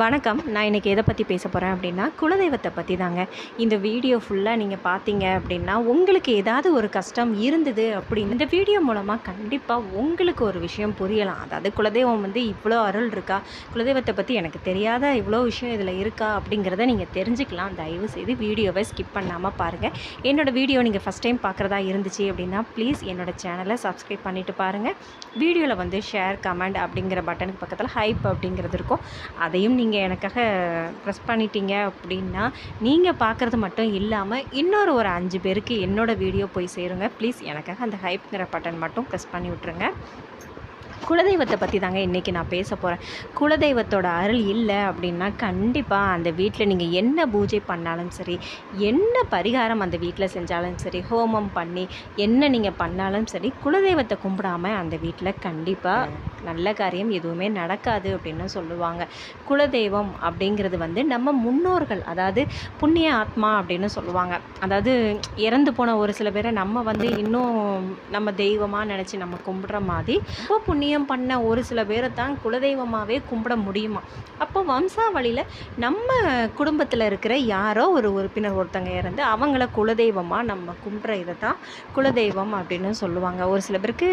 வணக்கம். நான் இன்றைக்கி எதை பற்றி பேச போகிறேன் அப்படின்னா குலதெய்வத்தை பற்றி தாங்க. இந்த வீடியோ ஃபுல்லாக நீங்கள் பார்த்தீங்க அப்படின்னா உங்களுக்கு ஏதாவது ஒரு கஷ்டம் இருந்தது அப்படின்னு இந்த வீடியோ மூலமாக கண்டிப்பாக உங்களுக்கு ஒரு விஷயம் புரியலாம். அதாவது குலதெய்வம் வந்து இவ்வளோ அருள் இருக்கா? குலதெய்வத்தை பற்றி எனக்கு தெரியாத? இவ்வளோ விஷயம் இதில் இருக்கா? அப்படிங்கிறத நீங்கள் தெரிஞ்சுக்கலாம். தயவு செய்து வீடியோவை ஸ்கிப் பண்ணாமல் பாருங்கள் என்னோடய வீடியோ நீங்கள் ஃபஸ்ட் டைம் பார்க்குறதா இருந்துச்சு அப்படின்னா ப்ளீஸ் என்னோடய சேனலை சப்ஸ்கிரைப் பண்ணிவிட்டு பாருங்கள் வீடியோவில் வந்து ஷேர் கமெண்ட் அப்படிங்கிற பட்டனுக்கு பக்கத்தில் ஹைப் அப்படிங்கிறது இருக்கும். அதையும் நீங்கள் எனக்காக ப்ரெஸ் பண்ணிட்டீங்க அப்படின்னா நீங்கள் பார்க்குறது மட்டும் இல்லாமல் இன்னொரு ஒரு அஞ்சு பேருக்கு என்னோடய வீடியோ போய் சேருங்க. ப்ளீஸ் எனக்காக அந்த ஹைப்ங்கிற பட்டன் மட்டும் ப்ரெஸ் பண்ணி விட்ருங்க குலதெய்வத்தை பற்றி தாங்க இன்றைக்கி நான் பேச போகிறேன் குலதெய்வத்தோட அருள் இல்லை அப்படின்னா கண்டிப்பாக அந்த வீட்டில் நீங்கள் என்ன பூஜை பண்ணாலும் சரி என்ன பரிகாரம் அந்த வீட்டில் செஞ்சாலும் சரி ஹோமம் பண்ணி என்ன நீங்கள் பண்ணாலும் சரி குலதெய்வத்தை கும்பிடாம அந்த வீட்டில் கண்டிப்பாக நல்ல காரியம் எதுவுமே நடக்காது அப்படின்னு சொல்லுவாங்க. குலதெய்வம் அப்படிங்கிறது வந்து நம்ம முன்னோர்கள் அதாவது புண்ணிய ஆத்மா அப்படின்னு சொல்லுவாங்க. அதாவது இறந்து போன ஒரு சில பேரை நம்ம வந்து இன்னும் நம்ம தெய்வமாக நினச்சி நம்ம கும்பிட்ற மாதிரி ரொம்ப புண்ணியம் பண்ண ஒரு சில பேரை தான் குலதெய்வமாகவே கும்பிட முடியுமா? அப்போ வம்சாவளியில் நம்ம குடும்பத்தில் இருக்கிற யாரோ ஒரு உறுப்பினர் ஒருத்தங்க இறந்து அவங்கள குலதெய்வமாக நம்ம கும்பிட்ற இதை தான் குலதெய்வம் அப்படின்னு சொல்லுவாங்க. ஒரு சில பேருக்கு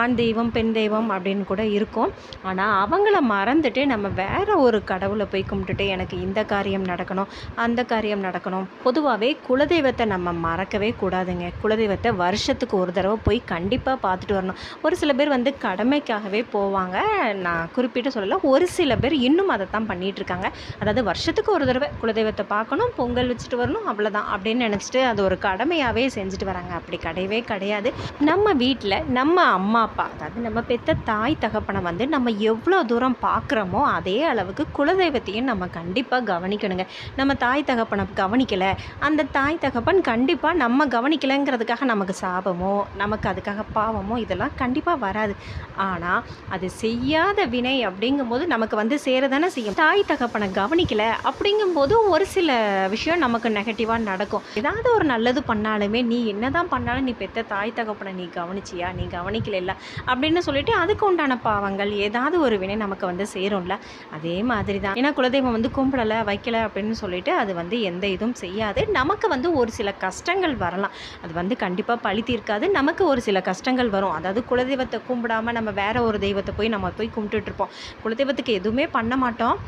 ஆண் தெய்வம் பெண் தெய்வம் அப்படின்னு கூட இருக்கும். ஆனால் அவங்கள மறந்துட்டு நம்ம வேற ஒரு கடவுளை போய் கும்பிட்டுட்டு எனக்கு இந்த காரியம் நடக்கணும் அந்த காரியம் நடக்கணும். பொதுவாகவே குலதெய்வத்தை நம்ம மறக்கவே கூடாதுங்க. குலதெய்வத்தை வருஷத்துக்கு ஒரு தடவை போய் கண்டிப்பாக பார்த்துட்டு வரணும். ஒரு சில பேர் வந்து கடமைக்காகவே போவாங்க. நான் குறிப்பிட்டு சொல்லலை ஒரு சில பேர் இன்னும் அதை தான் பண்ணிகிட்ருக்காங்க இருக்காங்க அதாவது வருஷத்துக்கு ஒரு தடவை குலதெய்வத்தை பார்க்கணும் பொங்கல் வச்சுட்டு வரணும் அவ்வளோதான் அப்படின்னு நினச்சிட்டு அது ஒரு கடமையாகவே செஞ்சுட்டு வராங்க. அப்படி கிடையவே கிடையாது. நம்ம வீட்டில் நம்ம அம்மா அப்பா அதாவது நம்ம பெத்த தாய் தகப்பனை வந்து நம்ம எவ்வளோ தூரம் பார்க்குறோமோ அதே அளவுக்கு குலதெய்வத்தையும் நம்ம கண்டிப்பாக கவனிக்கணுங்க. நம்ம தாய் தகப்பனை கவனிக்கலை அந்த தாய் தகப்பன் கண்டிப்பாக நம்ம கவனிக்கலைங்கிறதுக்காக நமக்கு சாபமோ நமக்கு அதுக்காக பாவமோ இதெல்லாம் கண்டிப்பாக வராது. ஆனால் அது செய்யாத வினை அப்படிங்கும்போது நமக்கு வந்து சேரதானே செய்யும். தாய் தகப்பனை கவனிக்கல அப்படிங்கும்போது ஒரு சில விஷயம் நமக்கு நெகட்டிவாக நடக்கும். ஏதாவது ஒரு நல்லது பண்ணாலுமே நீ என்னதான் பண்ணாலும் நீ பெற்ற தாய் தகப்பனை நீ கவனிச்சியா? நீ கவனிக்கல அப்படின்னு சொல்லிட்டு அதுக்கு உண்டான பாவங்கள் ஏதாவது ஒரு வினை நமக்கு வந்து சேரும்ல. அதே மாதிரி தான் ஏன்னா குலதெய்வம் வந்து கும்பிடலை வைக்கலை அப்படின்னு சொல்லிட்டு அது வந்து எந்த இதுவும் செய்யாது. நமக்கு வந்து ஒரு சில கஷ்டங்கள் வரலாம். அது வந்து கண்டிப்பாக பழி தீர்க்காது. நமக்கு ஒரு சில கஷ்டங்கள் வரும். அதாவது குலதெய்வத்தை கும்பிடாம நம்ம வேறு ஒரு தெய்வத்தை போய் நம்ம போய் கும்பிட்டுட்ருப்போம். குலதெய்வத்துக்கு எதுவுமே பண்ண மாட்டோம்.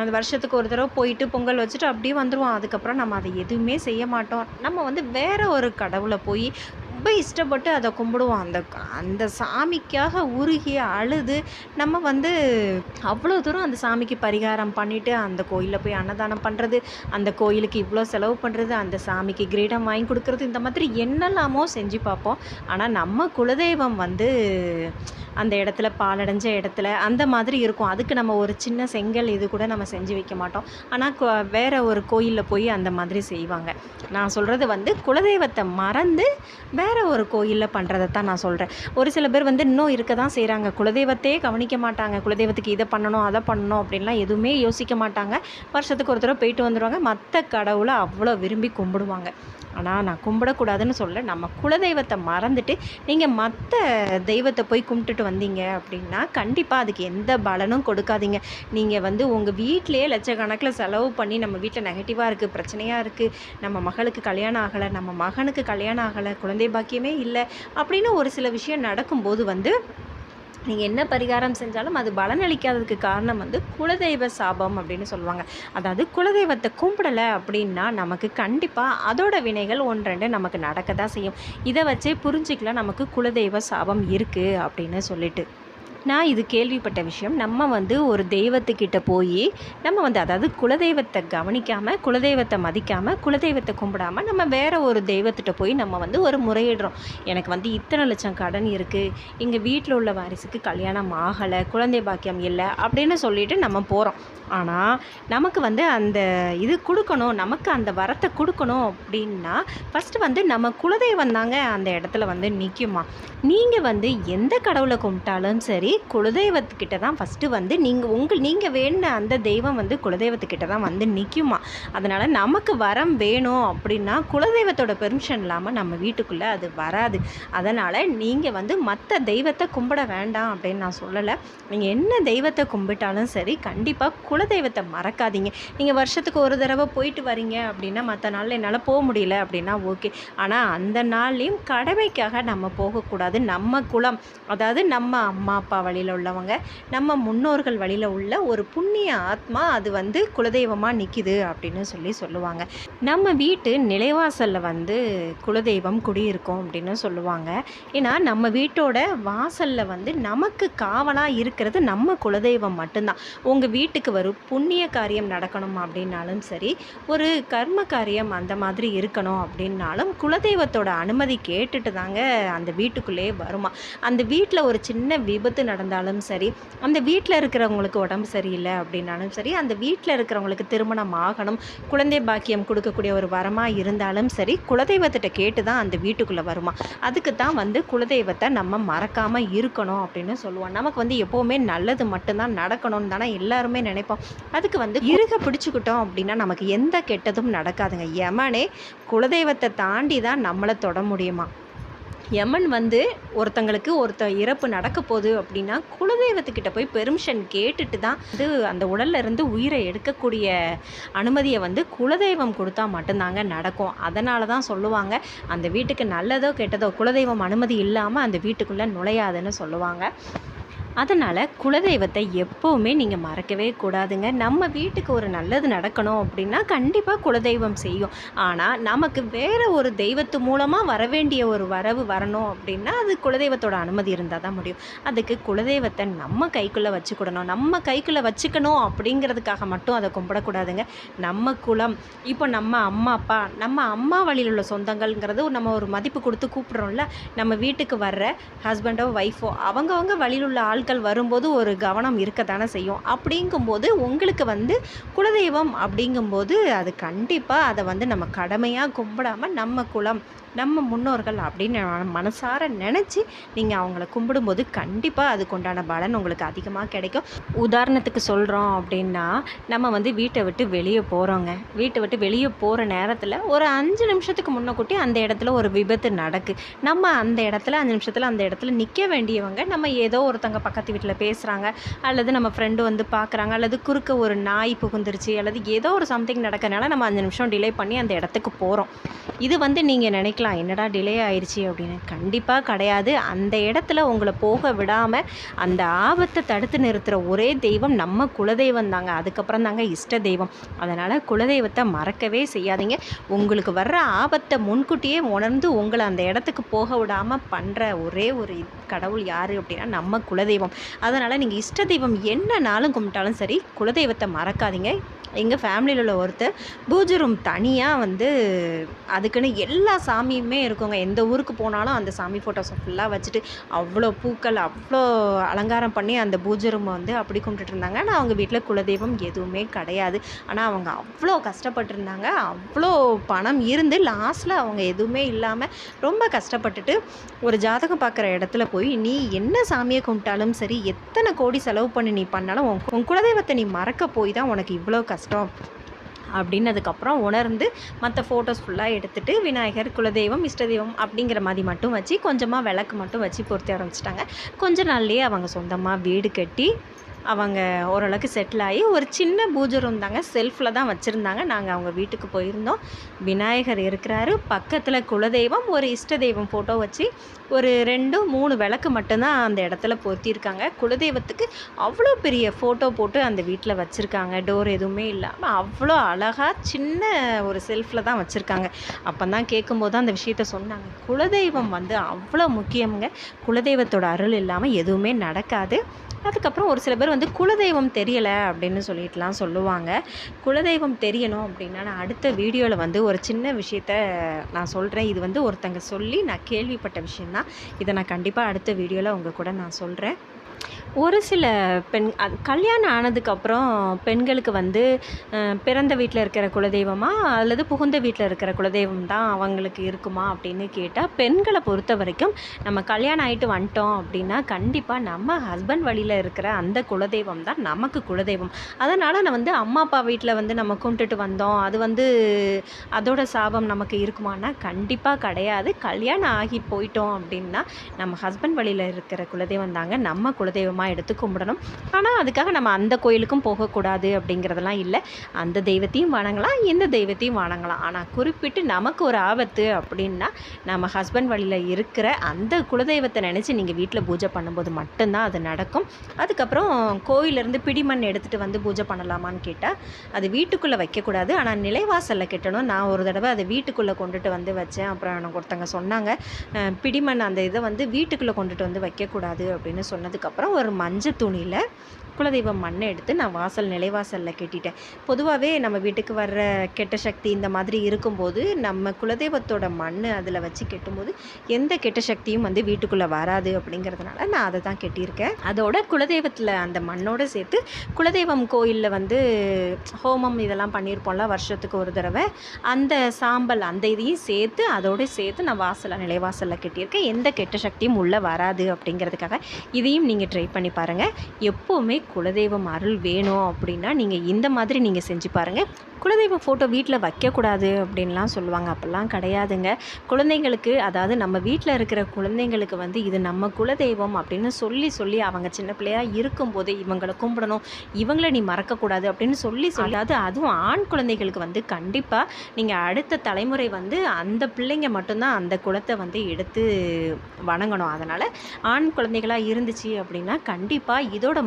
அந்த வருஷத்துக்கு ஒரு தடவை போயிட்டு பொங்கல் வச்சுட்டு அப்படியே வந்துடுவோம் அதுக்கப்புறம் நம்ம அதை எதுவுமே செய்ய மாட்டோம். நம்ம வந்து வேறு ஒரு கடவுளை போய் ரொம்ப இஷ்டப்பட்டு அதை கும்பிடுவோம். அந்த அந்த சாமிக்காக உருகி அழுது நம்ம வந்து அவ்வளோ தூரம் அந்த சாமிக்கு பரிகாரம் பண்ணிவிட்டு அந்த கோயிலில் போய் அன்னதானம் பண்ணுறது அந்த கோயிலுக்கு இவ்வளோ செலவு பண்ணுறது அந்த சாமிக்கு கிரீடம் வாங்கி கொடுக்குறது இந்த மாதிரி என்னெல்லாமோ செஞ்சு பார்ப்போம். ஆனால் நம்ம குலதெய்வம் வந்து அந்த இடத்துல பாலடைஞ்ச இடத்துல அந்த மாதிரி இருக்கும். அதுக்கு நம்ம ஒரு சின்ன செங்கல் இது கூட நம்ம செஞ்சு வைக்க மாட்டோம். ஆனால் கொ- வேற ஒரு கோயிலில் போய் அந்த மாதிரி செய்வாங்க. நான் சொல்கிறது வந்து குலதெய்வத்தை மறந்து வேற ஒரு கோயிலில் பண்ணுறதை தான் நான் சொல்கிறேன் ஒரு சில பேர் வந்து இன்னும் இருக்க தான் செய்கிறாங்க குலதெய்வத்தையே கவனிக்க மாட்டாங்க. குலதெய்வத்துக்கு இதை பண்ணணும் அதை பண்ணணும் அப்படின்லாம் எதுவுமே யோசிக்க மாட்டாங்க. வருஷத்துக்கு ஒரு தடவை போயிட்டு வந்துடுவாங்க மற்ற கடவுளை அவ்வளோ விரும்பி கும்பிடுவாங்க. ஆனால் நான் கும்பிடக்கூடாதுன்னு சொல்ல நம்ம குலதெய்வத்தை மறந்துட்டு நீங்கள் மற்ற தெய்வத்தை போய் கும்பிட்டுட்டு வந்தீங்க அப்படின்னா கண்டிப்பாக அதுக்கு எந்த பலனும் கொடுக்காதீங்க. நீங்கள் வந்து உங்கள் வீட்டிலேயே லட்சக்கணக்கில் செலவு பண்ணி நம்ம வீட்டில் நெகட்டிவாக இருக்குது பிரச்சனையாக இருக்குது நம்ம மகளுக்கு கல்யாணம் ஆகலை நம்ம மகனுக்கு கல்யாணம் ஆகலை குழந்தை பாக்கியமே இல்லை அப்படின்னு ஒரு சில விஷயம் நடக்கும்போது வந்து நீங்கள் என்ன பரிகாரம் செஞ்சாலும் அது பலனளிக்காததுக்கு காரணம் வந்து குலதெய்வ சாபம் அப்படின்னு சொல்லுவாங்க. அதாவது குலதெய்வத்தை கும்பிடலை அப்படின்னா நமக்கு கண்டிப்பாக அதோட வினைகள் ஒன்றெண்டு நமக்கு நடக்க தான் செய்யும். இதை வச்சே புரிஞ்சுக்கலாம் நமக்கு குலதெய்வ சாபம் இருக்குது அப்படின்னு சொல்லிட்டு. நான் இது கேள்விப்பட்ட விஷயம். நம்ம வந்து ஒரு தெய்வத்துக்கிட்ட போய் நம்ம வந்து அதாவது குலதெய்வத்தை கவனிக்காமல் குலதெய்வத்தை மதிக்காமல் குலதெய்வத்தை கும்பிடாமல் நம்ம வேற ஒரு தெய்வத்திட்ட போய் நம்ம வந்து ஒரு முறையிடுறோம். எனக்கு வந்து இத்தனை லட்சம் கடன் இருக்குது எங்கள் வீட்டில் உள்ள வாரிசுக்கு கல்யாணம் ஆகலை குழந்தை பாக்கியம் இல்லை அப்படின்னு சொல்லிட்டு நம்ம போகிறோம் ஆனால் நமக்கு வந்து அந்த இது கொடுக்கணும் நமக்கு அந்த வரத்தை கொடுக்கணும் அப்படின்னா ஃபஸ்ட்டு வந்து நம்ம குலதெய்வம் தாங்க அந்த இடத்துல வந்து நிற்குமா நீங்கள் வந்து எந்த கடவுளை கும்பிட்டாலும் சரி குலதெய்வத்துக்கிட்ட தான் ஃபஸ்ட்டு வந்து நீங்கள் உங்கள் நீங்கள் வேணுன அந்த தெய்வம் வந்து குலதெய்வத்துக்கிட்ட தான் வந்து நிற்குமா அதனால் நமக்கு வரம் வேணும் அப்படின்னா குலதெய்வத்தோட பெர்மிஷன் இல்லாமல் நம்ம வீட்டுக்குள்ளே அது வராது. அதனால் நீங்கள் வந்து மற்ற தெய்வத்தை கும்பிட வேண்டாம் அப்படின்னு நான் சொல்லலை. நீங்கள் என்ன தெய்வத்தை கும்பிட்டாலும் சரி கண்டிப்பாக குலதெய்வத்தை மறக்காதீங்க. நீங்கள் வருஷத்துக்கு ஒரு தடவை போயிட்டு வரீங்க அப்படின்னா மற்ற நாளில் என்னால் போக முடியல அப்படின்னா ஓகே. ஆனால் அந்த நாள்லேயும் கடமைக்காக நம்ம போகக்கூடாது. நம்ம குலம் அதாவது நம்ம அம்மா அப்பா வழியில் உள்ளவங்க நம்ம முன்னோர்கள் வழியில் உள்ள ஒரு புண்ணிய ஆத்மா அது வந்து குலதெய்வமாக நிற்கிது அப்படின்னு சொல்லி சொல்லுவாங்க. நம்ம வீட்டு நிலைவாசலில் வந்து குலதெய்வம் குடியிருக்கும் அப்படின்னு சொல்லுவாங்க. ஏன்னா நம்ம வீட்டோட வாசலில் வந்து நமக்கு காவலாக இருக்கிறது நம்ம குலதெய்வம் மட்டும்தான். உங்கள் வீட்டுக்கு வரும் புண்ணிய காரியம் நடக்கணும் அப்படின்னாலும் சரி ஒரு கர்ம காரியம் அந்த மாதிரி இருக்கணும் அப்படின்னாலும் குலதெய்வத்தோட அனுமதி கேட்டுட்டு தாங்க அந்த வீட்டுக்குள்ளேயே வருமா. அந்த வீட்டில் ஒரு சின்ன விபத்து நடந்தாலும் சரி அந்த வீட்டில் இருக்கிறவங்களுக்கு உடம்பு சரியில்லை அப்படின்னாலும் சரி அந்த வீட்டில் இருக்கிறவங்களுக்கு திருமணம் ஆகணும் குழந்தை பாக்கியம் கொடுக்கக்கூடிய ஒரு வரமாக இருந்தாலும் சரி குலதெய்வத்திட்ட கேட்டு தான் அந்த வீட்டுக்குள்ளே வருமா? அதுக்கு தான் வந்து குலதெய்வத்தை நம்ம மறக்காமல் இருக்கணும் அப்படின்னு சொல்லுவோம். நமக்கு வந்து எப்போவுமே நல்லது மட்டும்தான் நடக்கணும்னு தானே எல்லாருமே நினைப்போம். அதுக்கு வந்து இருக பிடிச்சிக்கிட்டோம் அப்படின்னா நமக்கு எந்த கெட்டதும் நடக்காதுங்க. யமனே குலதெய்வத்தை தாண்டி தான் நம்மளை தொட முடியுமா? யமன் வந்து ஒருத்தங்களுக்கு ஒருத்த இறப்பு நடக்க போகுது அப்படின்னா குலதெய்வத்துக்கிட்ட போய் பெர்மிஷன் கேட்டுட்டு தான் இது அந்த உடல்ல இருந்து உயிரை எடுக்கக்கூடிய அனுமதியை வந்து குலதெய்வம் கொடுத்தா மட்டும்தாங்க நடக்கும். அதனால தான் சொல்லுவாங்க அந்த வீட்டுக்கு நல்லதோ கெட்டதோ குலதெய்வம் அனுமதி இல்லாமல் அந்த வீட்டுக்குள்ளே நுழையாதுன்னு சொல்லுவாங்க. அதனால் குலதெய்வத்தை எப்போவுமே நீங்கள் மறக்கவே கூடாதுங்க. நம்ம வீட்டுக்கு ஒரு நல்லது நடக்கணும் அப்படின்னா கண்டிப்பாக குலதெய்வம் செய்யும். ஆனால் நமக்கு வேறு ஒரு தெய்வத்து மூலமாக வர வேண்டிய ஒரு வரவு வரணும் அப்படின்னா அது குலதெய்வத்தோட அனுமதி இருந்தால் தான் முடியும். அதுக்கு குலதெய்வத்தை நம்ம கைக்குள்ளே வச்சுக்கிடணும். நம்ம கைக்குள்ளே வச்சுக்கணும் அப்படிங்கிறதுக்காக மட்டும் அதை கும்பிடக்கூடாதுங்க. நம்ம குலம் இப்போ நம்ம அம்மா அப்பா நம்ம அம்மா வழியில் உள்ள சொந்தங்கள்ங்கிறது நம்ம ஒரு மதிப்பு கொடுத்து கூப்பிட்றோம்ல. நம்ம வீட்டுக்கு வர்ற ஹஸ்பண்டோ ஒய்ஃபோ அவங்கவங்க வழியில் உள்ள ஆள் நாட்கள் வரும்போது ஒரு கவனம் இருக்கத்தானே செய்யும். அப்படிங்கும்போது உங்களுக்கு வந்து குலதெய்வம் அப்படிங்கும்போது அது கண்டிப்பாக அதை வந்து நம்ம கடமையாக கும்பிடாமல் நம்ம குலம் நம்ம முன்னோர்கள் அப்படின்னு மனசார நினச்சி நீங்கள் அவங்கள கும்பிடும்போது கண்டிப்பாக அதுக்குண்டான பலன் உங்களுக்கு அதிகமாக கிடைக்கும். உதாரணத்துக்கு சொல்கிறோம் அப்படின்னா நம்ம வந்து வீட்டை விட்டு வெளியே போகிறோங்க வீட்டை விட்டு வெளியே போகிற நேரத்தில் ஒரு அஞ்சு நிமிஷத்துக்கு முன்னக்கூட்டி அந்த இடத்துல ஒரு விபத்து நடக்கு. நம்ம அந்த இடத்துல அஞ்சு நிமிஷத்தில் அந்த இடத்துல நிற்க வேண்டியவங்க நம்ம ஏதோ ஒருத்தங்க பக்கம் பக்கத்து வீட்டில் பேசுகிறாங்க அல்லது நம்ம ஃப்ரெண்டு வந்து பார்க்குறாங்க அல்லது குறுக்க ஒரு நாய் புகுந்துருச்சு அல்லது ஏதோ ஒரு சம்திங் நடக்கறனால நம்ம அஞ்சு நிமிஷம் டிலே பண்ணி அந்த இடத்துக்கு போகிறோம் இது வந்து நீங்கள் நினைக்கலாம் என்னடா டிலே ஆயிடுச்சு அப்படின்னு. கண்டிப்பாக கிடையாது. அந்த இடத்துல உங்களை போக விடாமல் அந்த ஆபத்தை தடுத்து நிறுத்துகிற ஒரே தெய்வம் நம்ம குலதெய்வம் தாங்க. அதுக்கப்புறம் தாங்க இஷ்ட தெய்வம். அதனால் குலதெய்வத்தை மறக்கவே செய்யாதீங்க. உங்களுக்கு வர்ற ஆபத்தை முன்கூட்டியே உணர்ந்து உங்களை அந்த இடத்துக்கு போக விடாமல் பண்ணுற ஒரே ஒரு கடவுள் யார் அப்படின்னா நம்ம குலதெய்வம். அதனால் நீங்கள் இஷ்ட தெய்வம் என்னனாலும் கும்பிட்டாலும் சரி குலதெய்வத்தை மறக்காதீங்க. எங்கள் ஃபேமிலியில் உள்ள ஒருத்தர் பூஜை ரூம் தனியாக வந்து அதுக்குன்னு எல்லா சாமியுமே இருக்குங்க. எந்த ஊருக்கு போனாலும் அந்த சாமி ஃபோட்டோஸை ஃபுல்லாக வச்சுட்டு அவ்வளோ பூக்கள் அவ்வளோ அலங்காரம் பண்ணி அந்த பூஜை ரூமை வந்து அப்படி கும்பிட்டுட்டு இருந்தாங்க. ஆனால் அவங்க வீட்டில் குலதெய்வம் எதுவுமே கிடையாது. ஆனால் அவங்க அவ்வளோ கஷ்டப்பட்டிருந்தாங்க. அவ்வளோ பணம் இருந்து லாஸ்ட்டில் அவங்க எதுவுமே இல்லாமல் ரொம்ப கஷ்டப்பட்டுட்டு ஒரு ஜாதகம் பார்க்குற இடத்துல போய் நீ என்ன சாமியை கும்பிட்டாலும் சரி எத்தனை கோடி செலவு பண்ணி நீ பண்ணாலும் உன் உன் குலதெய்வத்தை நீ மறக்க போய் தான் உனக்கு இவ்வளோ கஷ்டம். அப்படின்னதுக்கப்புறம் உணர்ந்து மற்ற ஃபோட்டோஸ் ஃபுல்லாக எடுத்துகிட்டு விநாயகர் குலதெய்வம் இஷ்ட தெய்வம் அப்படிங்கிற மாதிரி மட்டும் வச்சு கொஞ்சமாக விளக்கு மட்டும் வச்சு பொருத்தி ஆரம்பிச்சிட்டாங்க. கொஞ்ச நாள்லேயே அவங்க சொந்தமாக வீடு கட்டி அவங்க ஓரளவுக்கு செட்டில் ஆகி ஒரு சின்ன பூஜை ரூம் தாங்க செல்ஃபில் தான் வச்சுருந்தாங்க. நாங்கள் அவங்க வீட்டுக்கு போயிருந்தோம். விநாயகர் இருக்கிறாரு. பக்கத்தில் குலதெய்வம் ஒரு இஷ்ட தெய்வம் ஃபோட்டோ வச்சு ஒரு ரெண்டு மூணு விளக்கு மட்டும்தான் அந்த இடத்துல பொருத்தியிருக்காங்க. குலதெய்வத்துக்கு அவ்வளோ பெரிய ஃபோட்டோ போட்டு அந்த வீட்டில் வச்சுருக்காங்க. டோர் எதுவுமே இல்லாமல் அவ்வளோ அழகாக சின்ன ஒரு செல்ஃபில் தான் வச்சுருக்காங்க. அப்போ தான் கேட்கும்போது அந்த விஷயத்த சொன்னாங்க. குலதெய்வம் வந்து அவ்வளோ முக்கியங்க குலதெய்வத்தோட அருள் இல்லாமல் எதுவுமே நடக்காது. அதுக்கப்புறம் ஒரு சில பேர் வந்து குலதெய்வம் தெரியலை அப்படின்னு சொல்லிட்டுலாம் சொல்லுவாங்க. குலதெய்வம் தெரியணும் அப்படின்னா நான் அடுத்த வீடியோவில் வந்து ஒரு சின்ன விஷயத்த நான் சொல்கிறேன் இது வந்து ஒருத்தங்க சொல்லி நான் கேள்விப்பட்ட விஷயந்தான் இதை நான் கண்டிப்பாக அடுத்த வீடியோவில் உங்கள் கூட நான் சொல்கிறேன் ஒரு சில பெண் அது கல்யாணம் ஆனதுக்கப்புறம் பெண்களுக்கு வந்து பிறந்த வீட்டில் இருக்கிற குலதெய்வமா அல்லது புகுந்த வீட்டில் இருக்கிற குலதெய்வம் தான் அவங்களுக்கு இருக்குமா அப்படின்னு கேட்டால் பெண்களை பொறுத்த வரைக்கும் நம்ம கல்யாணம் ஆகிட்டு வந்துட்டோம் அப்படின்னா கண்டிப்பாக நம்ம ஹஸ்பண்ட் வழியில் இருக்கிற அந்த குலதெய்வம் தான் நமக்கு குலதெய்வம். அதனால் நான் வந்து அம்மா அப்பா வீட்டில் வந்து நம்ம கும்பிட்டுட்டு வந்தோம். அது வந்து அதோட சாபம் நமக்கு இருக்குமானா கண்டிப்பாக கிடையாது. கல்யாணம் ஆகி போயிட்டோம் அப்படின்னா நம்ம ஹஸ்பண்ட் வழியில் இருக்கிற குலதெய்வம் தாங்க நம்ம குலதெய்வமாக எடுத்து கும்பிடணும். ஆனால் அதுக்காக நம்ம அந்த கோயிலுக்கும் போகக்கூடாது அப்படிங்கிறதெல்லாம் இல்லை. அந்த தெய்வத்தையும் வணங்கலாம் இந்த தெய்வத்தையும் வணங்கலாம். ஆனால் குறிப்பிட்டு நமக்கு ஒரு ஆபத்து அப்படின்னா நம்ம ஹஸ்பண்ட் வழியில் இருக்கிற அந்த குலதெய்வத்தை நினச்சி நீங்கள் வீட்டில் பூஜை பண்ணும்போது மட்டும்தான் அது நடக்கும். அதுக்கப்புறம் கோயிலேருந்து பிடிமண் எடுத்துகிட்டு வந்து பூஜை பண்ணலாமான்னு கேட்டால் அது வீட்டுக்குள்ளே வைக்கக்கூடாது. ஆனால் நிலைவாசலில் கட்டணும். நான் ஒரு தடவை அதை வீட்டுக்குள்ளே கொண்டுட்டு வந்து வச்சேன். அப்புறம் எனக்கு ஒருத்தங்க சொன்னாங்க பிடிமண் அந்த இதை வந்து வீட்டுக்குள்ளே கொண்டுட்டு வந்து வைக்கக்கூடாது அப்படின்னு சொன்னதுக்கப்புறம் ஒரு மஞ்சள் துணியில் குலதெய்வம் மண்ணை எடுத்து நான் வாசல் நிலைவாசலில் கட்டிட்டேன். பொதுவாகவே நம்ம வீட்டுக்கு வர்ற கெட்ட சக்தி இந்த மாதிரி இருக்கும்போது நம்ம குலதெய்வத்தோட மண் அதில் வச்சு கெட்டும்போது எந்த கெட்ட சக்தியும் வந்து வீட்டுக்குள்ளே வராது அப்படிங்கிறதுனால நான் அதை தான் கட்டியிருக்கேன். அதோட குலதெய்வத்தில் அந்த மண்ணோடு சேர்த்து குலதெய்வம் கோயிலில் வந்து ஹோமம் இதெல்லாம் பண்ணியிருப்போம்ல வருஷத்துக்கு ஒரு தடவை. அந்த சாம்பல் அந்த இதையும் சேர்த்து அதோடு சேர்த்து நான் வாசலில் நிலைவாசலில் கட்டியிருக்கேன். எந்த கெட்ட சக்தியும் உள்ளே வராது அப்படிங்கிறதுக்காக இதையும் நீங்கள் ட்ரை பண்ணி பாருங்கள் எப்போவுமே குலதெய்வம் அருள் வேணும் அப்படின்னா நீங்கள் இந்த மாதிரி நீங்கள் செஞ்சு பாருங்கள் குலதெய்வ ஃபோட்டோ வீட்டில் வைக்கக்கூடாது அப்படின்லாம் சொல்லுவாங்க. அப்போல்லாம் கிடையாதுங்க. குழந்தைங்களுக்கு அதாவது நம்ம வீட்டில் இருக்கிற குழந்தைங்களுக்கு வந்து இது நம்ம குலதெய்வம் அப்படின்னு சொல்லி சொல்லி அவங்க சின்ன பிள்ளையாக இருக்கும்போது இவங்களை கும்பிடணும். இவங்கள நீ மறக்கக்கூடாது அப்படின்னு சொல்லி சொல்லாது அதுவும் ஆண் குழந்தைகளுக்கு வந்து கண்டிப்பாக நீங்கள் அடுத்த தலைமுறை வந்து அந்த பிள்ளைங்க மட்டும்தான் அந்த குலத்தை வந்து எடுத்து வணங்கணும். அதனால் ஆண் குழந்தைகளாக இருந்துச்சு அப்படின்னா கண்டிப்பாக இதோட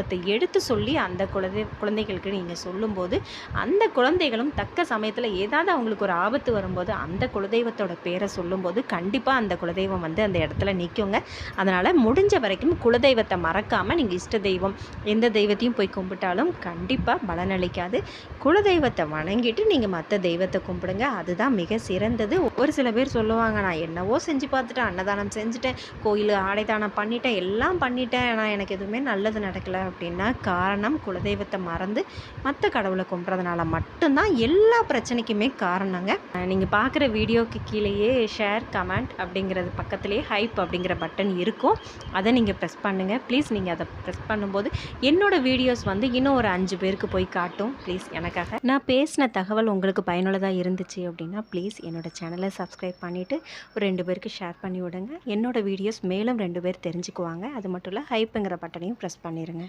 முக்கியத்துவத்தை எடுத்து சொல்லி அந்த குழந்தை குழந்தைகளுக்கு நீங்கள் சொல்லும்போது அந்த குழந்தைகளும் தக்க சமயத்தில் ஏதாவது அவங்களுக்கு ஒரு ஆபத்து வரும்போது அந்த குலதெய்வத்தோட பேரை சொல்லும்போது கண்டிப்பாக அந்த குலதெய்வம் வந்து அந்த இடத்துல நிற்குங்க அதனால் முடிஞ்ச வரைக்கும் குலதெய்வத்தை மறக்காமல் நீங்கள் இஷ்ட தெய்வம் எந்த தெய்வத்தையும் போய் கும்பிட்டாலும் கண்டிப்பாக பலனளிக்காது. குலதெய்வத்தை வணங்கிட்டு நீங்கள் மற்ற தெய்வத்தை கும்பிடுங்க. அதுதான் மிக சிறந்தது. ஒரு சில பேர் சொல்லுவாங்க நான் என்னவோ செஞ்சு பார்த்துட்டேன். அன்னதானம் செஞ்சுட்டேன். கோயில் ஆடை தானம் பண்ணிட்டேன். எல்லாம் பண்ணிட்டேன். ஆனால் எனக்கு எதுவுமே நல்லது நடக்கலை. அப்படின்னா காரணம் குலதெய்வத்தை மறந்து மற்ற கடவுளை கும்பிட்றதுனால மட்டும்தான் எல்லா பிரச்சனைக்குமே காரணங்க. நீங்கள் பார்க்குற வீடியோக்கு கீழேயே ஷேர் கமெண்ட் அப்படிங்கிறது பக்கத்துலேயே ஹைப் அப்படிங்கிற பட்டன் இருக்கும். அதை நீங்கள் ப்ரெஸ் பண்ணுங்கள் ப்ளீஸ் நீங்கள் அதை ப்ரெஸ் பண்ணும்போது என்னோடய வீடியோஸ் வந்து இன்னும் ஒரு அஞ்சு பேருக்கு போய் காட்டும். ப்ளீஸ் எனக்கு எனக்காக நான் பேசின தகவல் உங்களுக்கு பயனுள்ளதாக இருந்துச்சு அப்படின்னா ப்ளீஸ் என்னோடய சேனலை சப்ஸ்கிரைப் பண்ணிவிட்டு ஒரு ரெண்டு பேருக்கு ஷேர் பண்ணி விடுங்க. என்னோடய வீடியோஸ் மேலும் ரெண்டு பேர் தெரிஞ்சுக்குவாங்க. அது மட்டும் இல்லை ஹைப்புங்கிற பட்டனையும் ப்ரெஸ் பண்ணிடுங்க